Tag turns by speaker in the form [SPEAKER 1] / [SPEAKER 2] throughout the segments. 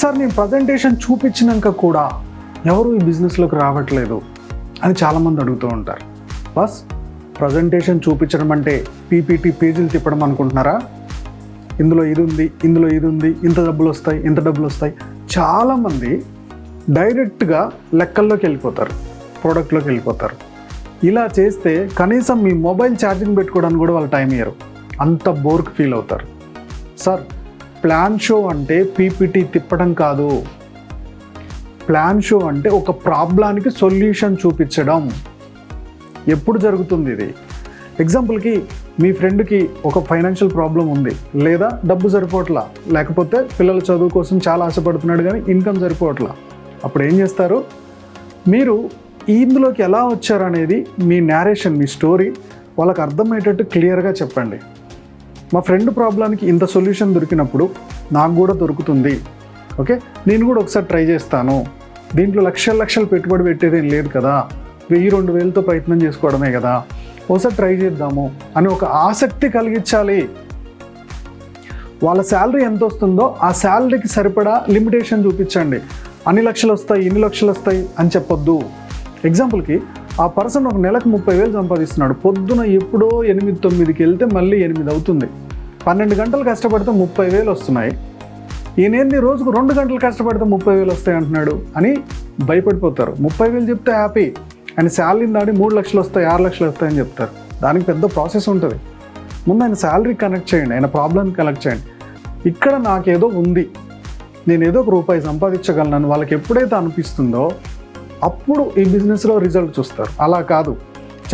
[SPEAKER 1] Sir నేను presentation చూపించినాక కూడా ఎవరు ఈ బిజినెస్లోకి రావట్లేదు అని చాలామంది అడుగుతూ ఉంటారు. బస్ ప్రజెంటేషన్ చూపించడం అంటే పీపీటీ పేజీలు తిప్పడం అనుకుంటున్నారా? ఇందులో ఇది ఉంది ఇందులో ఇది ఉంది ఇంత డబ్బులు వస్తాయి ఇంత డబ్బులు వస్తాయి. చాలామంది డైరెక్ట్గా లెక్కల్లోకి వెళ్ళిపోతారు ప్రోడక్ట్లోకి వెళ్ళిపోతారు. ఇలా చేస్తే కనీసం మీ మొబైల్ ఛార్జింగ్ పెట్టుకోవడానికి కూడా వాళ్ళు టైం ఇయ్యరు. అంత బోర్క్ ఫీల్ అవుతారు. సార్ ప్లాన్ షో అంటే పీపీటీ తిప్పడం కాదు. ప్లాన్ షో అంటే ఒక ప్రాబ్లానికి సొల్యూషన్ చూపించడం. ఎప్పుడు జరుగుతుంది ఇది? ఎగ్జాంపుల్కి మీ ఫ్రెండ్కి ఒక ఫైనాన్షియల్ ప్రాబ్లం ఉంది. లేదా డబ్బు సరిపోవట్లా. లేకపోతే పిల్లల చదువు కోసం చాలా ఆశపడుతున్నాడు కానీ ఇన్కమ్ సరిపోవట్లా. అప్పుడు ఏం చేస్తారు? మీరు ఇందులోకి ఎలా వచ్చారనేది మీ నేరేషన్ మీ స్టోరీ వాళ్ళకి అర్థమయ్యేటట్టు క్లియర్గా చెప్పండి. మా ఫ్రెండ్ ప్రాబ్లానికి ఇంత సొల్యూషన్ దొరికినప్పుడు నాకు కూడా దొరుకుతుంది. ఓకే? నేను కూడా ఒకసారి ట్రై చేస్తాను. దీంట్లో లక్షల లక్షలు పెట్టుబడి పెట్టేదేం లేదు కదా. వెయ్యి రెండు వేలతో ప్రయత్నం చేసుకోవడమే కదా. ఒకసారి ట్రై చేద్దాము అని ఒక ఆసక్తి కలిగించాలి. వాళ్ళ శాలరీ ఎంత వస్తుందో ఆ శాలరీకి సరిపడా లిమిటేషన్ చూపించండి. అన్ని లక్షలు వస్తాయి ఇన్ని లక్షలు వస్తాయి అని చెప్పొద్దు. ఎగ్జాంపుల్కి ఆ పర్సన్ ఒక నెలకు ముప్పై వేలు సంపాదిస్తున్నాడు. పొద్దున ఎప్పుడో ఎనిమిది తొమ్మిదికి వెళ్తే మళ్ళీ ఎనిమిది అవుతుంది. పన్నెండు గంటలు కష్టపడితే ముప్పై వేలు వస్తున్నాయి. ఈయనేంది రోజుకు రెండు గంటలు కష్టపడితే ముప్పై వేలు వస్తాయి అంటున్నాడు అని భయపడిపోతారు. ముప్పై వేలు చెప్తే హ్యాపీ ఆయన శాలరీ దాడి మూడు లక్షలు వస్తాయి ఆరు లక్షలు వస్తాయని చెప్తారు. దానికి పెద్ద ప్రాసెస్ ఉంటుంది. ముందు ఆయన శాలరీ కనెక్ట్ చేయండి ఆయన ప్రాబ్లమ్ కనెక్ట్ చేయండి. ఇక్కడ నాకేదో ఉంది. నేను ఏదో ఒక రూపాయి సంపాదించగలను. వాళ్ళకి ఎప్పుడైతే అనిపిస్తుందో అప్పుడు ఈ బిజినెస్లో రిజల్ట్ చూస్తారు. అలా కాదు.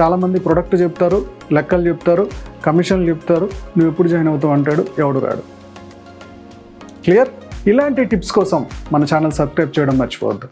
[SPEAKER 1] చాలామంది ప్రొడక్ట్ చెప్తారు లెక్కలు చెప్తారు కమిషన్లు చెప్తారు నువ్వు ఎప్పుడు జాయిన్ అవుతావు? అంటాడు ఎవడు రాడు. క్లియర్? ఇలాంటి టిప్స్ కోసం మన ఛానల్ సబ్స్క్రైబ్ చేయడం మర్చిపోవద్దు.